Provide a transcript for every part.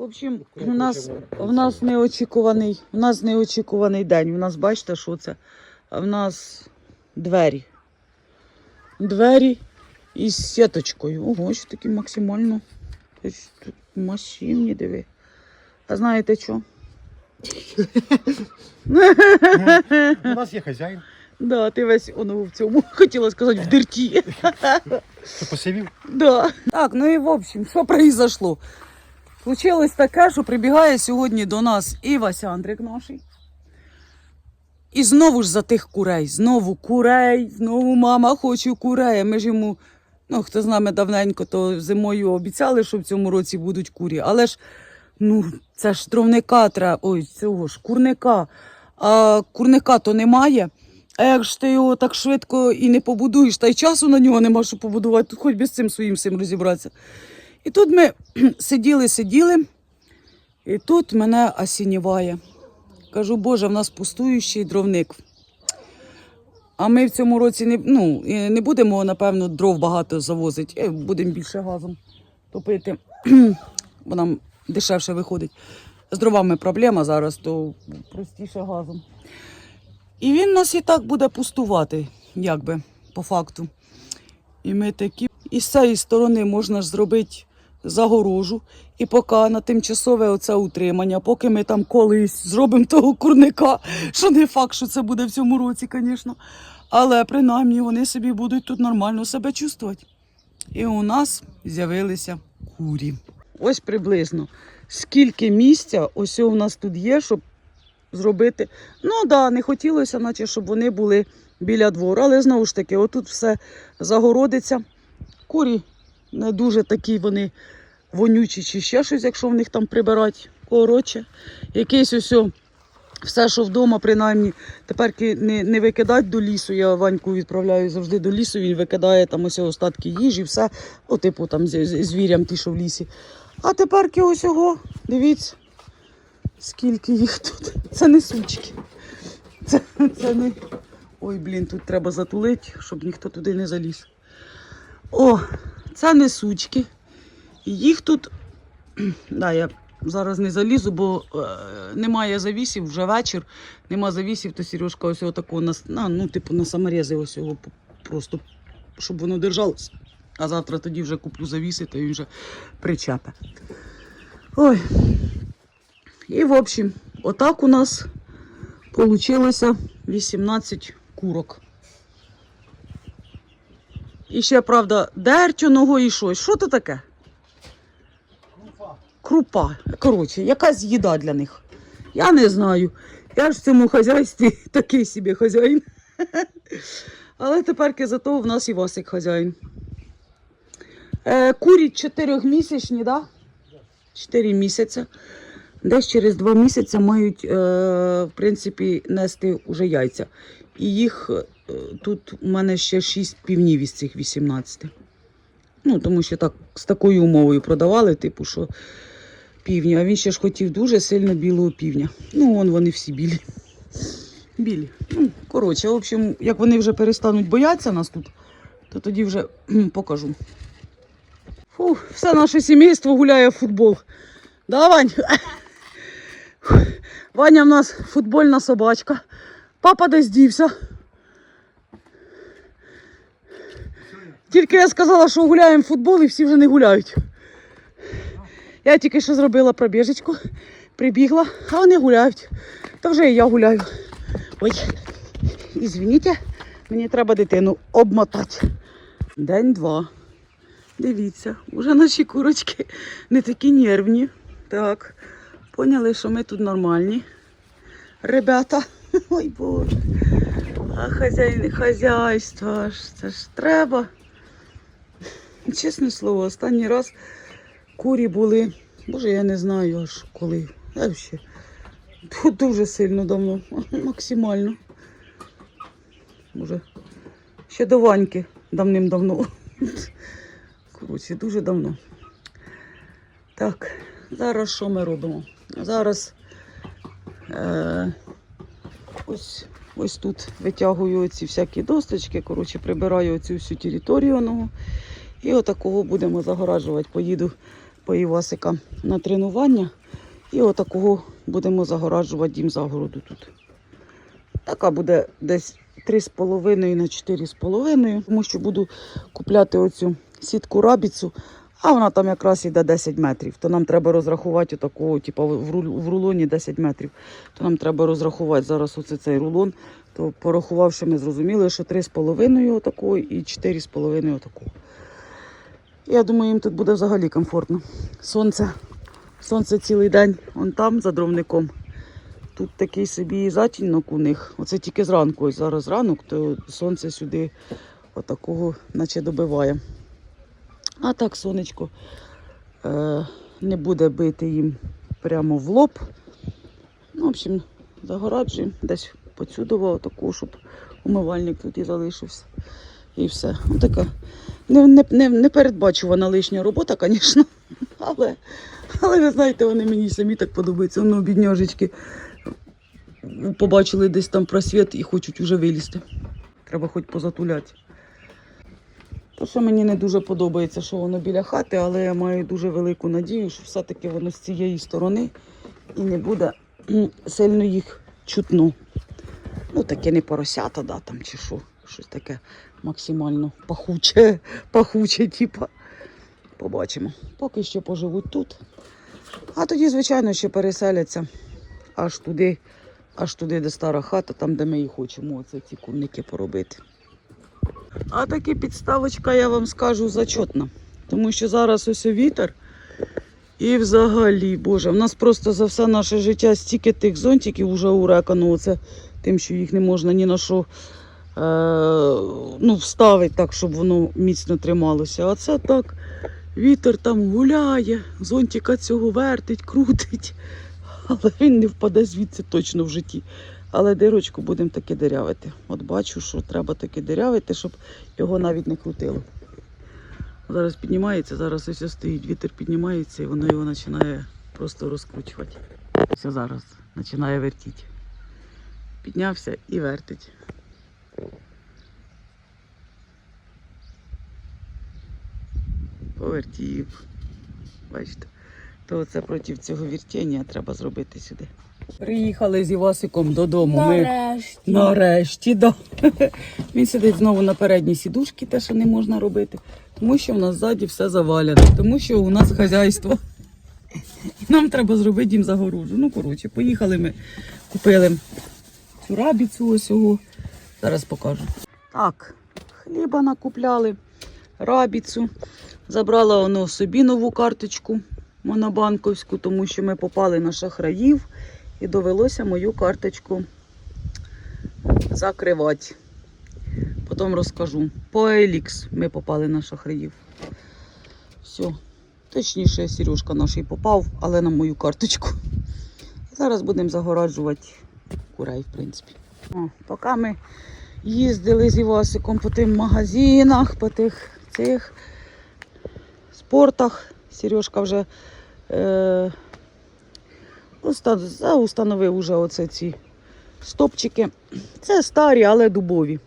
В общем, у нас, у нас неочікуваний, у нас неочікуваний день. У нас, бачите, що це? В нас двері. Двері із сіточкою. Ого, що такі максимально тут масивні, диви. А знаєте що? У нас є хазяїн, Да, ти весь оно в цьому хотіла сказати в дирті. що посивів. Да. Так, ну і в общем, що произошло? Случилось таке, що прибігає сьогодні до нас і Вася Андрик наш. І знову ж за тих курей. Знову курей, знову мама хоче курей. Ми ж йому, ну хто з нами давненько, то зимою обіцяли, що в цьому році будуть курі. Але ж, ну, це ж дровника треба, ой, цього ж курника. А курника то немає. А як ж ти його так швидко і не побудуєш, та й часу на нього нема, щоб побудувати, хоч би з цим своїм всім розібратися. І тут ми сиділи, сиділи, і тут мене осініває. Кажу, Боже, в нас пустуючий дровник. А ми в цьому році не, ну, не будемо, напевно, дров багато завозити, будемо більше газом топити, бо нам дешевше виходить. З дровами проблема зараз, то простіше газом. І він нас і так буде пустувати, якби, по факту. І ми такі. І з цієї сторони можна ж зробити загорожу. І поки на тимчасове оце утримання, поки ми там колись зробимо того курника, що не факт, що це буде в цьому році, звісно. Але принаймні вони собі будуть тут нормально себе чувствувати. І у нас з'явилися курі. Ось приблизно скільки місця ось у нас тут є, щоб зробити. Ну так, да, не хотілося, наче, щоб вони були біля двору. Але знову ж таки, отут все загородиться. Курі не дуже такі вони вонючі чи ще щось, якщо в них там прибирати. Коротше, якийсь ось все, що вдома, принаймні, тепер не, не викидати до лісу. Я Ваньку відправляю завжди до лісу, він викидає там ось остатки їжі, все, ну, типу там з, з, звірям ті, що в лісі. А тепер ось його, дивіться, скільки їх тут. Це не сучки. Це, це не. Ой, блін, тут треба затулити, щоб ніхто туди не заліз. О, це не сучки. Їх тут. Да, я зараз не залізу, бо е, немає завісів, вже вечір. Нема завісів, то Сережка ось отако на, на, ну, типу, на саморези ось його просто, щоб воно держалося. А завтра тоді вже куплю завіси, то він вже причепе. Ой. І, в общем, отак у нас получилося 18 курок. І ще, правда, дерчаного і щось. Що це таке? Крупа. Крупа. Коротше, якась їда для них. Я не знаю. Я ж в цьому хазяйстві такий собі хазяїн. Але тепер зато в нас і Васик хазяїн. Е, курі 4-місячні, так? 4 місяці. Десь через 2 місяці мають, е, в принципі, нести уже яйця. І їх тут у мене ще 6 півнів із цих 18. Ну, тому що так з такою умовою продавали, типу, що півні. А він ще ж хотів дуже сильно білого півня. Ну, вон вони всі білі. Білі. Ну, коротше, в общем, як вони вже перестануть боятися нас тут, то тоді вже покажу. Фу, все наше сімейство гуляє в футбол. Да, Вань? Ваня в нас футбольна собачка. Папа десь дівся. Тільки я сказала, що гуляємо в футбол і всі вже не гуляють. Я тільки що зробила пробіжечку, прибігла, а вони гуляють. Та вже і я гуляю. Ой, ізвініть, мені треба дитину обмотати. День-два. Дивіться, уже наші курочки не такі нервні. Так, поняли, що ми тут нормальні. Ребята, ой Боже. А хазяїни хазяйства, ж це ж треба. Чесне слово, останній раз курі були, боже, я не знаю аж коли. Я ще дуже сильно давно, максимально. Може, ще до Ваньки давним-давно. Коротше, дуже давно. Так, зараз що ми робимо? Зараз е, ось, ось тут витягую ці всякі досточки, коротше, прибираю цю всю територію. Ну, і отакого будемо загораджувати. Поїду по Івасика на тренування. І отакого будемо загораджувати дім загороду тут. Така буде десь 3,5 на 4,5, тому що буду купляти оцю сітку рабіцу, а вона там якраз йде 10 метрів. То нам треба розрахувати отакого, типу в рулоні 10 метрів. То нам треба розрахувати зараз оце цей рулон. То порахувавши, ми зрозуміли, що 3,5 отакого і 4,5 отакого. Я думаю, їм тут буде взагалі комфортно. Сонце, сонце цілий день, вон там за дровником. Тут такий собі затінок у них. Оце тільки зранку, ось зараз ранок, то сонце сюди отакого наче добиває. А так сонечко е, не буде бити їм прямо в лоб. Ну, в общем, загораджуємо десь поцюдував таку, щоб умивальник тут і залишився. І все. Ну, така не, не, не, непередбачувана лишня робота, звісно. Але, але ви знаєте, вони мені самі так подобаються. Ну, бідняжечки побачили десь там просвіт і хочуть вже вилізти. Треба хоч позатуляти. То, що мені не дуже подобається, що воно біля хати, але я маю дуже велику надію, що все-таки воно з цієї сторони і не буде сильно їх чутно. Ну, таке не поросята, да, там чи що. Щось таке максимально пахуче, пахуче, типа. Побачимо. Поки що поживуть тут. А тоді, звичайно, ще переселяться аж туди, аж туди, де стара хата, там, де ми і хочемо оце ці курники поробити. А таки підставочка, я вам скажу, зачетна. Тому що зараз ось вітер. І взагалі, Боже, в нас просто за все наше життя стільки тих зонтиків вже урекано, оце тим, що їх не можна ні на що ну, вставити так, щоб воно міцно трималося. А це так, вітер там гуляє, зонтика цього вертить, крутить. Але він не впаде звідси точно в житті. Але дирочку будемо таки дирявити. От бачу, що треба таки дирявити, щоб його навіть не крутило. Зараз піднімається, зараз ось стоїть, вітер піднімається і воно його починає просто розкручувати. Все зараз починає вертіти. Піднявся і вертить. Повертів. Бачите, то це проти цього вертіння треба зробити сюди. Приїхали з Івасиком додому. Ми Нарешті. Нарешті, да. Він сидить знову на передній сідушці, те, що не можна робити, тому що в нас ззаді все заваляно, тому що у нас хазяйство. Нам треба зробити їм загорожу. Ну, коротше, поїхали ми, купили цю рабіцю ось його. Зараз покажу. Так, хліба накупляли, рабіцю. Забрала воно собі нову карточку монобанковську, тому що ми попали на шахраїв і довелося мою карточку закривати. Потім розкажу. По Елікс ми попали на шахраїв. Все. Точніше, Сережка наш і попав, але на мою карточку. Зараз будемо загораджувати курей, в принципі. О, поки ми їздили з Івасиком по тим магазинах, по тих цих спортах. Сережка вже е, установив уже оце ці стопчики. Це старі, але дубові.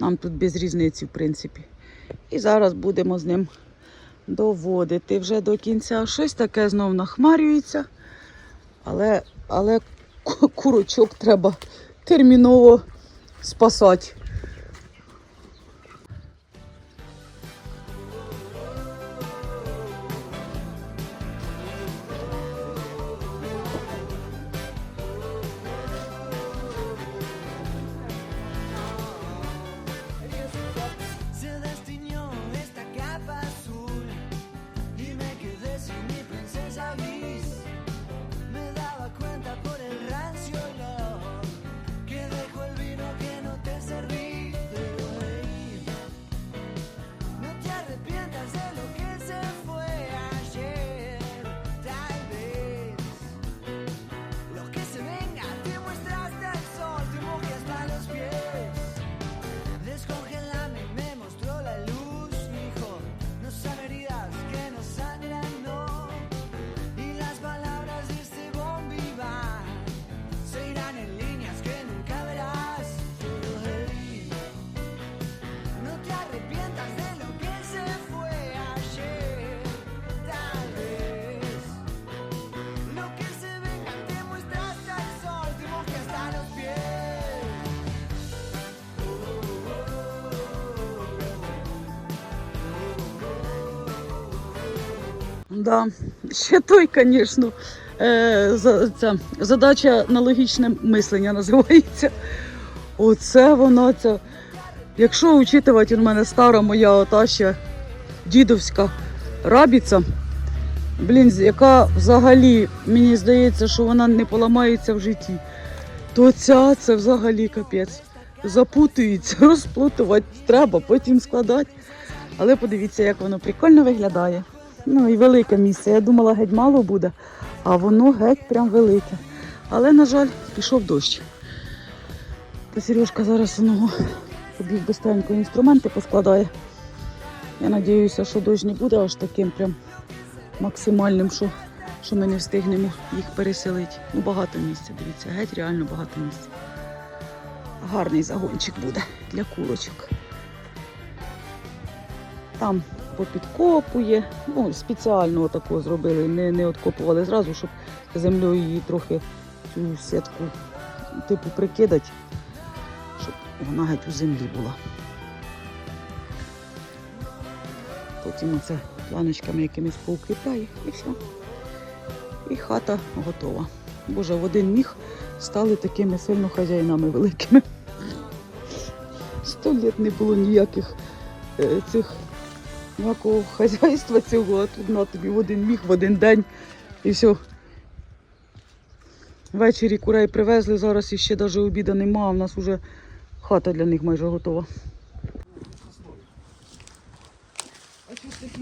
Нам тут без різниці, в принципі. І зараз будемо з ним доводити вже до кінця. Щось таке знов нахмарюється. Але, але курочок треба терміново спасати. Да. Ще той, звісно, е, задача на логічне мислення називається. Оце вона ця. Якщо учитувати, у мене стара моя ота ще дідовська рабіця, блін, яка взагалі, мені здається, що вона не поламається в житті, то ця це взагалі капець. Запутується, розплутувати треба, потім складати. Але подивіться, як воно прикольно виглядає. Ну і велике місце. Я думала, геть мало буде, а воно геть прям велике. Але, на жаль, пішов дощ. Та Сережка зараз воно побіг бистренько інструменти поскладає. Я сподіваюся, що дощ не буде аж таким прям максимальним, що, що ми не встигнемо їх переселити. Ну, багато місця, дивіться, геть реально багато місця. Гарний загончик буде для курочок. Там попідкопує. Ну, спеціально тако зробили, не, не откопували зразу, щоб землею її трохи цю сітку типу прикидати, щоб вона геть у землі була. Потім оце планочками якимись поукріпляє і все. І хата готова. Боже, в один міг стали такими сильно хазяїнами великими. Сто літ не було ніяких е, цих ніякого хазяйства цього, а тут на тобі в один міг, в один день і все. Ввечері курей привезли, зараз іще навіть обіду нема, а в нас вже хата для них майже готова. А що такі?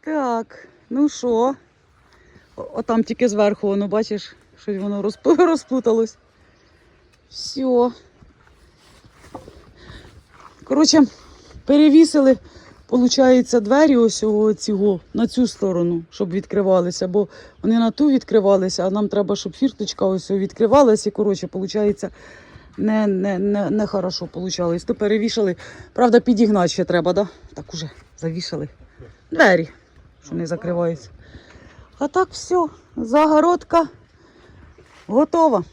Так, ну що? Отам тільки зверху, воно, бачиш, щось воно розп- розплуталось. Все. Коротше, перевісили, виходить, двері ось цього на цю сторону, щоб відкривалися, бо вони на ту відкривалися, а нам треба, щоб фірточка ось відкривалася. І, коротше, виходить, не, не, не, не хорошо получалось. То перевішали. Правда, підігнати ще треба, да? Так уже завішали. Двері, що не закриваються. А так все, загородка готова.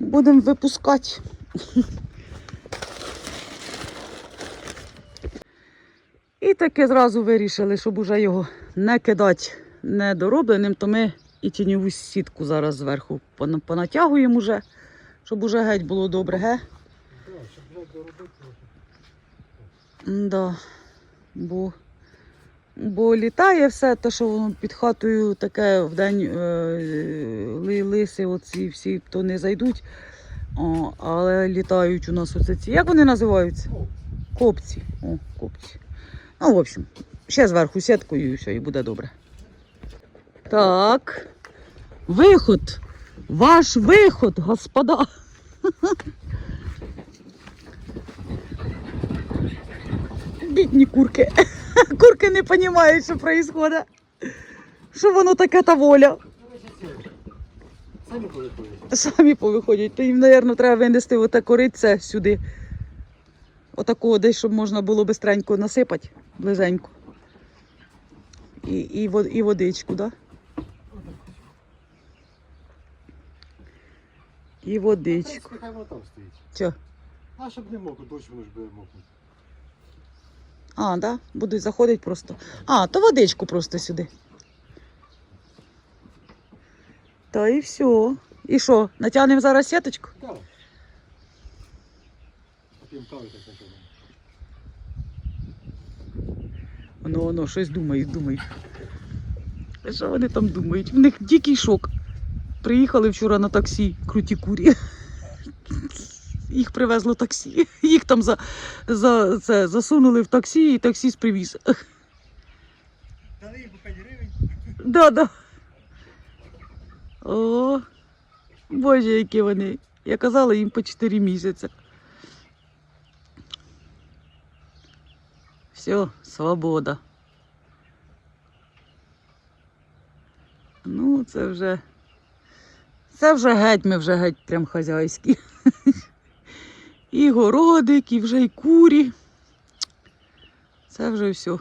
Будемо випускати. І таки зразу вирішили, щоб уже його не кидати недоробленим, то ми і тіньову сітку зараз зверху понатягуємо уже, щоб уже геть було добре, ге? Да. Бо, бо літає все, те, що воно під хатою таке вдень е, лиси, оці всі, то не зайдуть. О, але літають у нас оце ці. Як вони називаються? Копці. О, копці. Ну, в общем, ще зверху сіткою і все, і буде добре. Так. Виход. Ваш виход, господа. Бідні курки. Курки не розуміють, що відбувається. Що воно таке та воля. Самі повиходять. Самі повиходять. То їм, мабуть, треба винести корице сюди. Отакого десь, щоб можна було бистренько насипати близенько. І, і, і водичку, так? Да? І водичку. Хай воно там стоїть. Чо? А щоб не мокнув, дощ воно ж буде мокнути. А, да? Будуть заходити просто. А, то водичку просто сюди. Та і все. І що, натягнемо зараз сіточку? Так. Воно, воно, щось думають, думають. А Що вони там думають? В них дикий шок. Приїхали вчора на таксі, круті курі. Їх привезло таксі. Їх там за, за, це, засунули в таксі і таксіст привіз. Дали їм по 5 гривень. Да, да. О, боже, які вони. Я казала їм по 4 місяці. Все, свобода. Ну, це вже. Це вже геть, ми вже геть прям хазяйські. І городик, і вже й курі. Це вже все.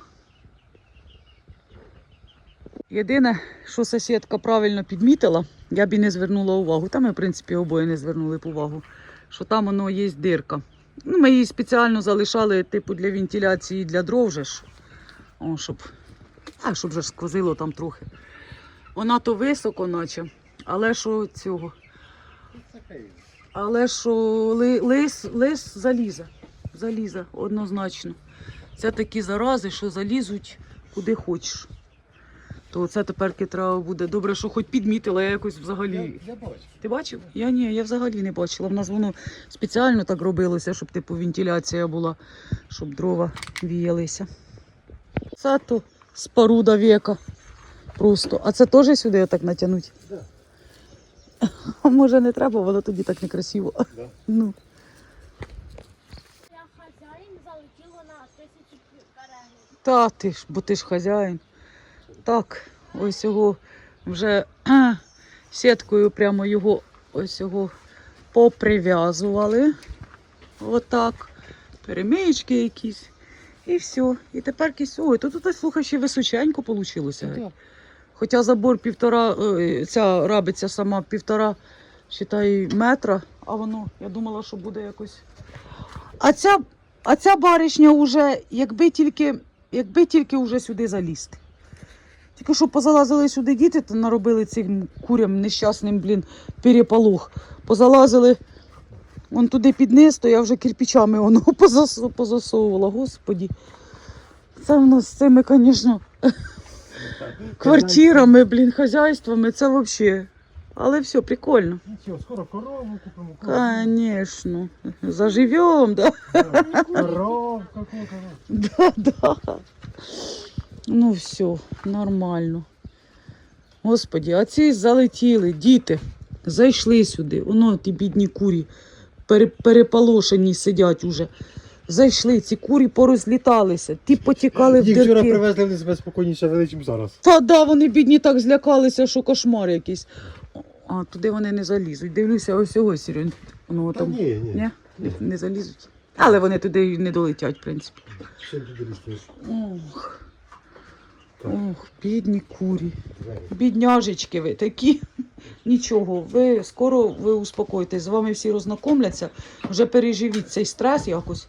Єдине, що сусідка правильно підмітила, я б і не звернула увагу. Та ми, в принципі, обоє не звернули б увагу, що там воно є дирка. Ну, ми її спеціально залишали, типу, для вентиляції для дров же ж. О, щоб, а, щоб же сквозило там трохи. Вона то високо, наче, але що цього. Але що лис, лис залізе. Залізе однозначно. Це такі зарази, що залізуть куди хочеш. То це тепер треба буде. Добре, що хоч підмітила, я якось взагалі. Я, я бачу. Ти бачив? Я ні, я взагалі не бачила. В нас воно спеціально так робилося, щоб типу вентиляція була, щоб дрова віялися. Це то споруда века. Просто. А це теж сюди отак натягнуть? Да. Може не треба, воно тоді так некрасиво. Да. Ну. Я хазяїн залетіло на тисячі переглядів. Та ти ж, бо ти ж хазяїн. Так, ось його вже сіткою прямо його ось його поприв'язували. Отак. Перемички якісь. І все. І тепер кись. Ой, то тут слухай, ще височенько вийшло. Хоча забор півтора, е, ця рабиця сама півтора, считай, метра, а воно, я думала, що буде якось. А ця, а ця баришня вже, якби тільки, якби тільки вже сюди залізти. Тільки що позалазили сюди діти, то наробили цим курям нещасним, блін, переполох. Позалазили вон туди під низ, то я вже кирпичами воно позасовувала. Господі. Це в нас з цими, звісно, квартирами, блін, хазяйствами, це взагалі. Але все, прикольно. Нічого, скоро корову купимо. Конечно. Заживем, да? Да. Коров, какую корову? Да, да. Ну все, нормально. Господі, а ці залетіли, діти, зайшли сюди. Воно ті бідні курі переполошені сидять уже. Зайшли, ці курі порозліталися, ті потікали в Їх вчора дірки. привезли, вони себе спокійніше вели, ніж зараз. Та да, вони бідні так злякалися, що кошмар якийсь. А туди вони не залізуть. Дивлюся, ось ось Сірень. Воно Та там ні, ні. Ні? не, не залізуть. Але вони туди й не долетять, в принципі. Ще туди лізти. Ох. Ох, бідні курі. Бідняжечки ви такі. Нічого, ви скоро ви успокойтесь, з вами всі рознакомляться, вже переживіть цей стрес якось.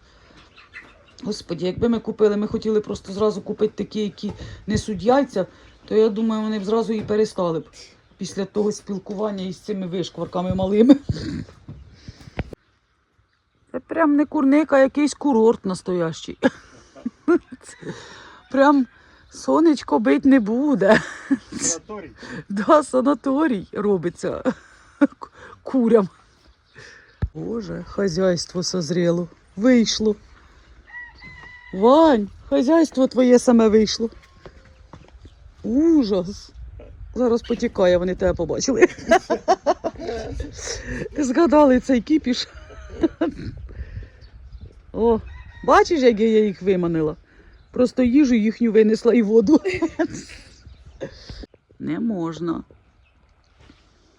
Господі, якби ми купили, ми хотіли просто зразу купити такі, які несуть яйця, то я думаю, вони б зразу і перестали б після того спілкування із цими вишкварками малими. Це прям не курник, а якийсь курорт настоящий. Прям сонечко бить не буде. Санаторій. Да, санаторій робиться курям. Боже, хазяйство созріло. Вийшло. Вань, хазяйство твоє саме вийшло. Ужас. Зараз потікає, вони тебе побачили. Згадали цей кіпіш. О, бачиш, як я їх виманила? Просто їжу їхню винесла і воду. Не можна.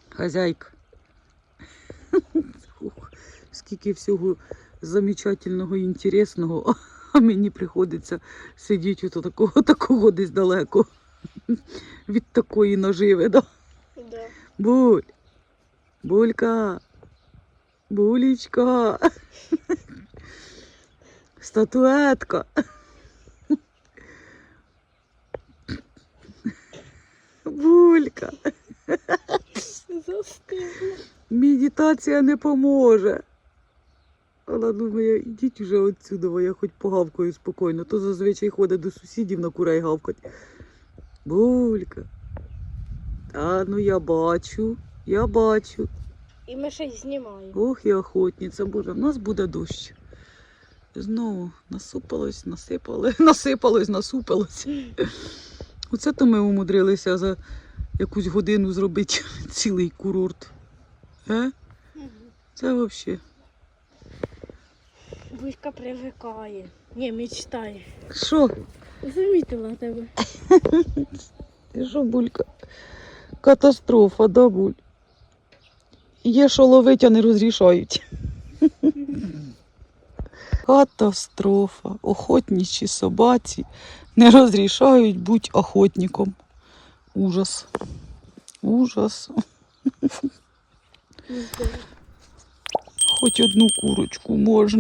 Хазяйка. Скільки всього замечательного і інтересного, а мені приходиться сидіти от такого, такого десь далеко. Від такої наживи, да? Да. Буль. Булька. Булічка. Статуетка. Булька. Застигла. Медитація не поможе. Вона думає, ідіть уже отсюди, я хоч погавкаю спокійно. То зазвичай ходить до сусідів на курей гавкать. Булька. А ну я бачу, я бачу. І ми й знімаємо. Ох, і охотниця, боже, в нас буде дощ. Знову насупалось, насипали, насипалось, насупалось. Оце то ми умудрилися за якусь годину зробити цілий курорт. Е? Це взагалі. Булька привикає. Ні, мечтає. Що? Замітила тебе. Ти що, булька? Катастрофа, да, буль? Є, що ловить, а не розрішають. Катастрофа. Охотничі собаці не розрішають бути охотником. Ужас. Ужас. Хоч одну курочку можна.